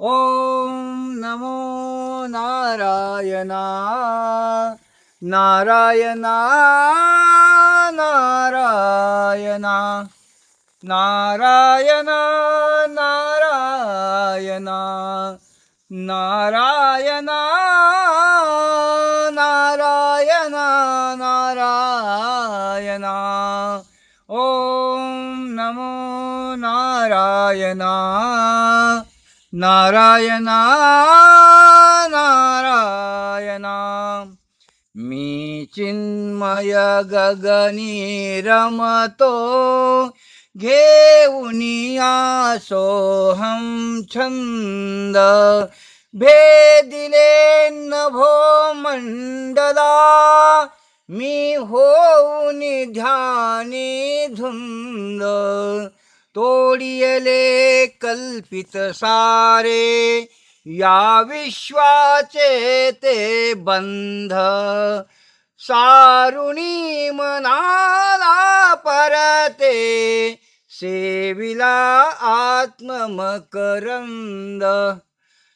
ॐ नमो नारायणा नारायणा नारायणा नारायण नारायण नारायण नारायण नारायण ॐ नमो नारायणा नारायणा नारायणा मी चिन्मय गगनी रमतो घेऊनियासोहम छंद. भेदिले नभो मंडला मी होऊन ध्यानी धुंद. तोडियले कल्पित सारे या विश्वाचे ते बंध. सारुणी मनाला परते सेविला आत्ममकरंद.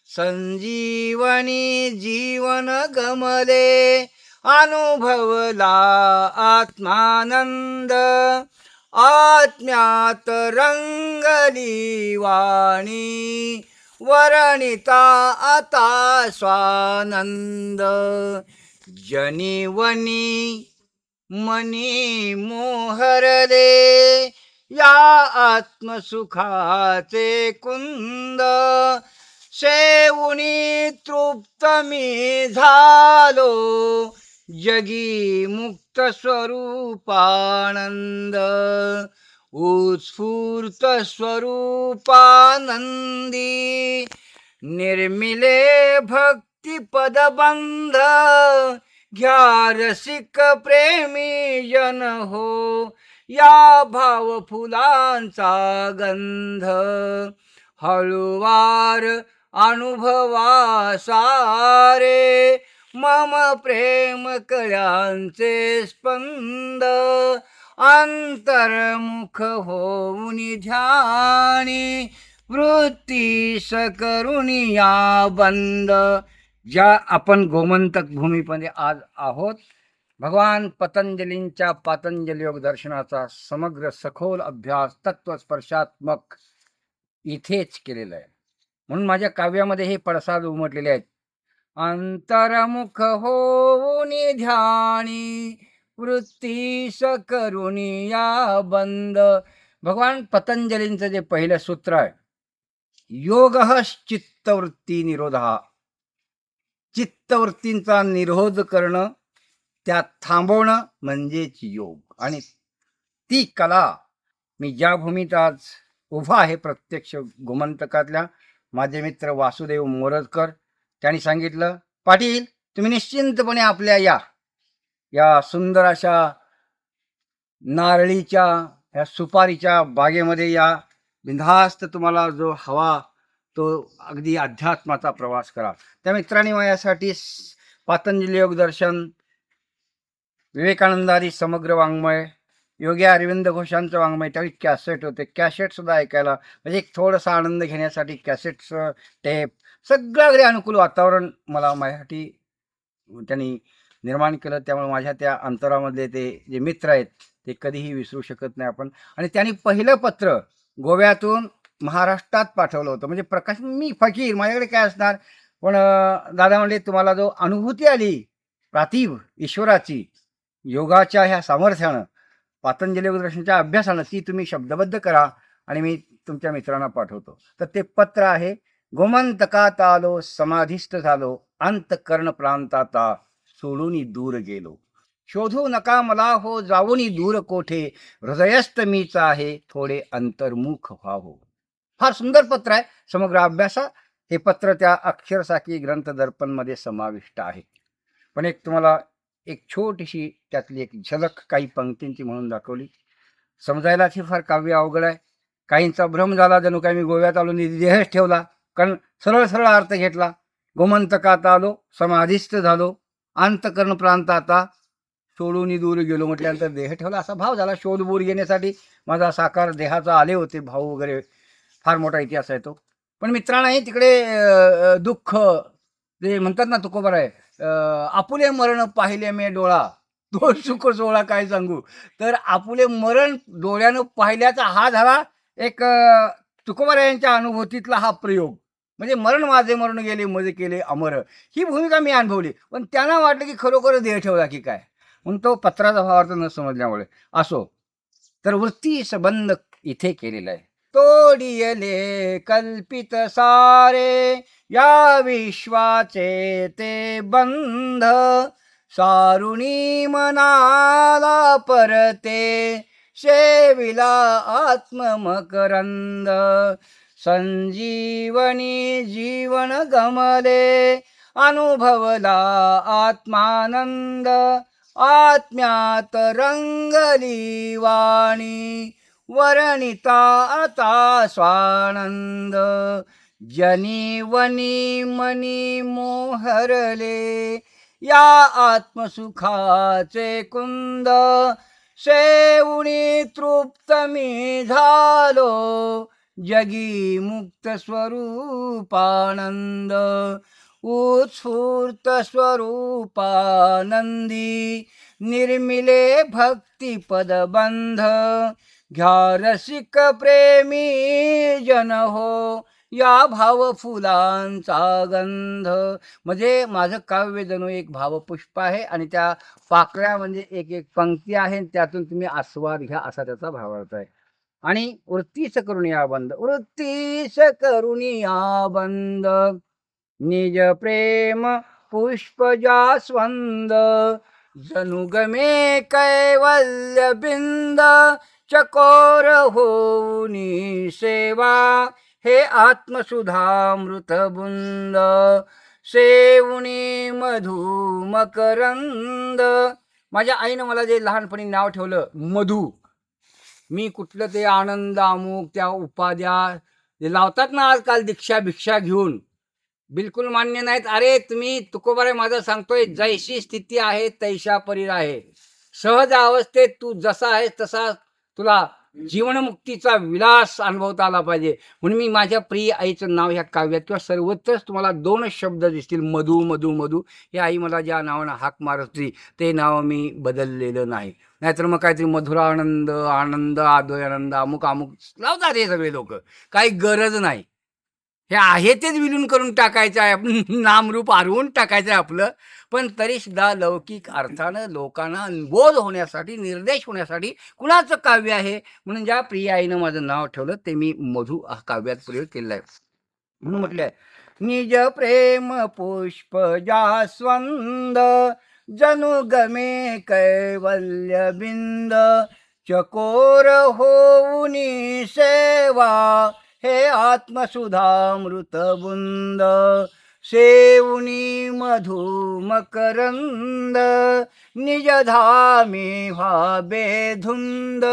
संजीवनी जीवन गमले अनुभवला आत्मानंद. आत्म्यात रंगली वाणी वरणिता आता स्वानंद. जनिवनी मनी मोहरले या आत्मसुखाचे कुंद. सेवुनी तृप्त मी झालो जगी मुक्त स्वरूपानंद उत्स्फूर्त स्वरूपानंदी निर्मिले भक्ती पदबंध घ्या रसिक प्रेमी जन हो या भाव फुलांचा गंध हळुवार अनुभवा सारे मम प्रेम कळ्यांचे स्पंद अंतर्मुख होऊन ध्यानी वृत्ती सकरुणी या बंद. ज्या आपण गोमंतक भूमीमध्ये आज आहोत भगवान पतंजलींच्या पातंजली योग दर्शनाचा समग्र सखोल अभ्यास तत्वस्पर्शात्मक इथेच केलेला आहे. म्हणून माझ्या काव्यामध्ये हे पडसाद उमटलेले आहेत. अंतरमुख होऊन ध्यानी वृत्ती करुणी या बंद. भगवान पतंजलींचं जे पहिलं सूत्र आहे योग चित्तवृत्ती निरोध. चित्तवृत्तींचा निरोध करणं त्यात थांबवणं म्हणजेच योग. आणि ती कला मी ज्या भूमीत आज उभा आहे प्रत्यक्ष गोमंतकातल्या माझे मित्र वासुदेव मोरदकर त्यांनी सांगितलं पाटील तुम्ही निश्चिंतपणे आपल्या या या सुंदर अशा नारळीच्या ह्या सुपारीच्या बागेमध्ये या. बिंधास्त तुम्हाला जो हवा तो अगदी अध्यात्माचा प्रवास करा. त्या मित्रांनी माझ्यासाठी पातंजली योगदर्शन विवेकानंदारी समग्र वाङ्मय योगी अरविंद घोषांचं वाङ्मय त्यावेळी कॅसेट होते. कॅसेटसुद्धा ऐकायला म्हणजे एक थोडासा आनंद घेण्यासाठी कॅसेटचं टेप सगळं अनुकूल वातावरण मला माझ्यासाठी त्यांनी निर्माण केलं. त्यामुळे माझ्या त्या अंतरामधले ते जे मित्र आहेत ते कधीही विसरू शकत नाही आपण. आणि त्यांनी पहिलं पत्र गोव्यातून महाराष्ट्रात पाठवलं होतं. म्हणजे प्रकाश मी फकीर माझ्याकडे काय असणार? पण दादा म्हणले तुम्हाला जो अनुभूती आली प्रातिभ ईश्वराची योगाच्या ह्या सामर्थ्यानं पातंजली दर्शनाच्या अभ्यासानं ती तुम्ही शब्दबद्ध करा आणि मी तुमच्या मित्रांना पाठवतो. तर ते पत्र आहे गोमंतकात आलो समाधिस्थ झालो अंतकर्ण प्रांताता सोडून दूर गेलो. शोधू नका मला हो जाऊनी दूर कोठे? हृदयस्थ मीच आहे थोडे अंतर्मुख व्हावो. फार सुंदर पत्र आहे समग्र अभ्यासा. हे पत्र त्या अक्षरसाखी ग्रंथ दर्पणमध्ये समाविष्ट आहे. पण एक तुम्हाला एक छोटीशी त्यातली एक झलक काही पंक्तींची म्हणून दाखवली. समजायलाच ही फार काव्य अवघड आहे. काहींचा भ्रम झाला जणू काय मी गोव्यात आलो निधी देहच ठेवला. कारण सरळ सरळ अर्थ घेतला. गोमंतकात आलो समाधिस्थ झालो. अंतकर्ण प्रांताता सोडून दूर गेलो म्हटल्यानंतर देह ठेवला. असा भाव झाला. शोधबूर घेण्यासाठी माझा साकार देहाचा आले होते. भाऊ वगैरे फार मोठा इतिहास आहे तो. पण मित्रांनाही तिकडे दुःख ते म्हणतात ना तुकोबर आहे आपुले मरण पाहिले मे डोळा. तो सुख सोहळा काय सांगू? तर आपुले मरण डोळ्यानं पाहिल्याचा हा झाला एक तुकोबर यांच्या अनुभूतीतला हा प्रयोग. म्हणजे मरण माझे मरण गेले मजे केले अमर. ही भूमिका मी अनुभवली. पण त्यांना वाटलं की खरोखर देह ठेवला की काय? म्हणून तो पत्राचा भावार्थ न समजल्यामुळे. असो. तर वृत्ती संबंध इथे केलेला आहे. तोडियले कल्पित सारे या विश्वाचे ते बंध. सारुणी मनाला परते शेविला आत्ममकरंद संजीवनी जीवन गमले अनुभवला आत्मानंद आत्म्यात रंगली वाणी वरणिता आता स्वानंद. जनी वनी मनी मोहरले या आत्मसुखाचे कुंद. शेवणी तृप्त मी झालो जगी मुक्त स्वरूपानंद उत्स्फूर्त स्वरूपानंदी निर्मिले भक्तिपद बंध घ्या रसिक प्रेमी जन हो या भाव फुलांचा गंध. म्हणजे माझं काव्य जणू एक भावपुष्प आहे आणि त्या पाकळ्या म्हणजे एक एक पंक्ती आहे आणि त्यातून तुम्ही आस्वाद घ्या असा त्याचा भावार्थ आहे. आणि वृत्तीस करून या बंद वृत्तीस करून या बंद. निज प्रेम पुष्प जास्वंद जनु गमे कैवल्य बिंद चकोर होऊनी सेवा हे आत्मसुधामृत बुंद. सेवणी मधु मकरंद माझ्या आईनं मला जे लहानपणी नाव ठेवलं मधू. मी कुठलं ते आनंद अमुक त्या उपाध्या लावतात ना आजकाल दीक्षा भिक्षा घेऊन बिलकुल मान्य नाहीत. अरे तुम्ही तुकोबारे माझं सांगतोय जैशी स्थिती आहे तैशा परीर आहे सहज अवस्थेत तू जसा आहेस तसा तुला जीवनमुक्तीचा विलास अनुभवता आला पाहिजे. म्हणून मी माझ्या प्रिय आईचं नाव ह्या काव्यात किंवा सर्वत्रच तुम्हाला दोनच शब्द दिसतील. मधू मधू मधू. हे आई मला ज्या नावानं हाक मारत होती ते नाव मी बदललेलं नाही. नाहीतर मग काहीतरी मधुरानंद आनंद आदोय आनंद अमुक अमुक लावतात हे सगळे लोक. काही गरज नाही. हे आहे तेच विलून करून टाकायचं आहे. नामरूप हरवून टाकायचं आहे आपलं. पण तरीसुद्धा लौकिक अर्थानं लोकांना बोध होण्यासाठी निर्देश होण्यासाठी कुणाचं काव्य आहे? म्हणून ज्या प्रिया आईनं माझं नाव ठेवलं ते मी मधु हा काव्यात प्रयोग केलेला आहे. म्हणून म्हटलंय निज प्रेम पुष्प जास्वंद जनु गमे कैवल्य बिंद चकोर होऊनी सेवा हे आत्मसुधामृत बुंद सेवनी मधु मकरंद निज धामी व्हाबे धुंद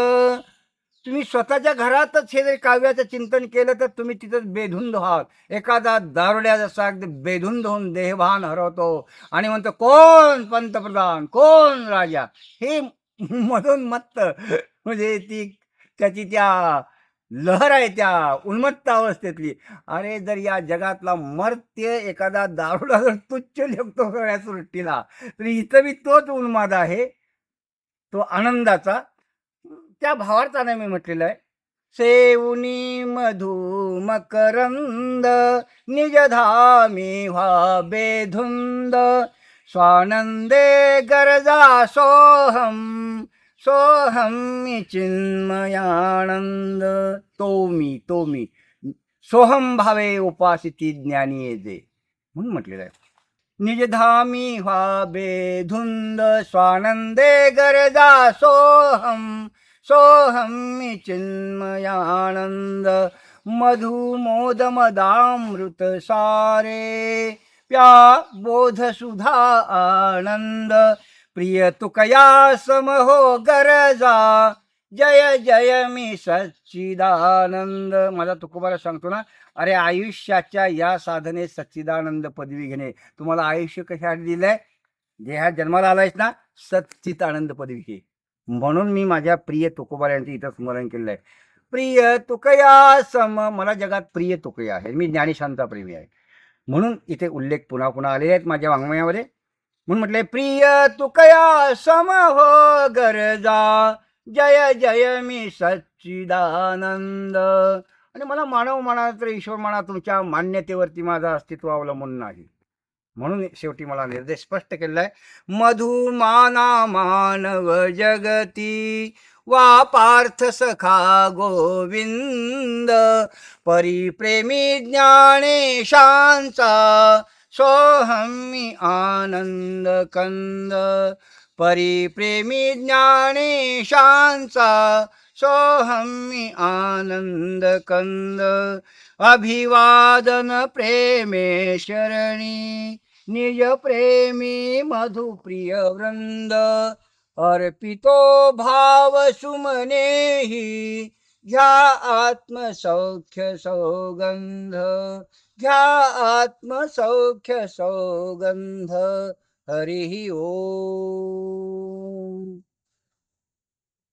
तुम्ही स्वतःच्या घरातच हे जर काव्याचं चिंतन केलं तर तुम्ही तिथं बेधुंद व्हाल. एखादा दारुड्या जसा अगदी बेधुंद होऊन देहभान हरवतो. आणि म्हणतो कोण पंतप्रधान? कोण राजा? हे मधून मत्त म्हणजे ती त्याची त्या लहर आहे त्या उन्मत्त अवस्थेतली. अरे जर या जगातला मर्त्य एखादा दारुडा जर तुच्छ लेखतो सगळ्या सृष्टीला तर इथं बी तोच उन्माद आहे. तो आनंदाचा. त्या भावार्थाने मी म्हटलेलं आहे. सेवनी मधु मकरंद निजधामी व्हा बेधुंद स्वानंदे गरजा सोहम सोहम मी चिन्मयानंद तो मी तो मी. सोहम भावे उपासिती ज्ञानी येते म्हणून म्हटलेलं आहे. निजधामी व्हा बेधुंद स्वानंदे गरजा सोहम. सोहम मी चिन्मयानंद मधु मोद मदामृत सारे. प्या बोध सुधा आनंद। प्रिय तुकया समहो गरजा. जय जय मी सच्चिदानंद. माझा तुकोबाला सांगतो ना अरे आयुष्याच्या या साधनेत सच्चिदानंद पदवी घेणे. तुम्हाला आयुष्य कशासाठी दिलंय? जे जन्माला आलायस ना सच्चित आनंद पदवी घे. म्हणून मी माझ्या प्रिय तुकोबाला यांचं इथं स्मरण केलेलं आहे प्रिय तुकया सम मला जगात प्रिय तुकया आहे मी ज्ञानीशांता प्रेमी आहे. म्हणून इथे उल्लेख पुन्हा पुन्हा आलेले आहेत माझ्या वाङ्मयामध्ये. म्हणून म्हटले प्रिय तुकया सम हो गरजा? जय जय मी सच्चिदानंद. आणि मला मानव म्हणा तर ईश्वर म्हणा तुमच्या मान्यतेवरती माझं अस्तित्व अवलंबून नाही. म्हणून शेवटी मला निर्देश स्पष्ट केलेला आहे मधुमाना मानव जगती वा पार्थ सखा गोविंद परिप्रेमी ज्ञानेशांचा सोहमी आनंद कंद परिप्रेमी ज्ञानेशांचा सोहमी आनंद कंद अभिवादन प्रेमे शरणी निज प्रेमी मधुप्रिय वृंद अर्पितो भाव सुमनेही घ्या आत्मसौख्य सौगंध घ्या आत्मसौख्य सौगंध हरिः ओ।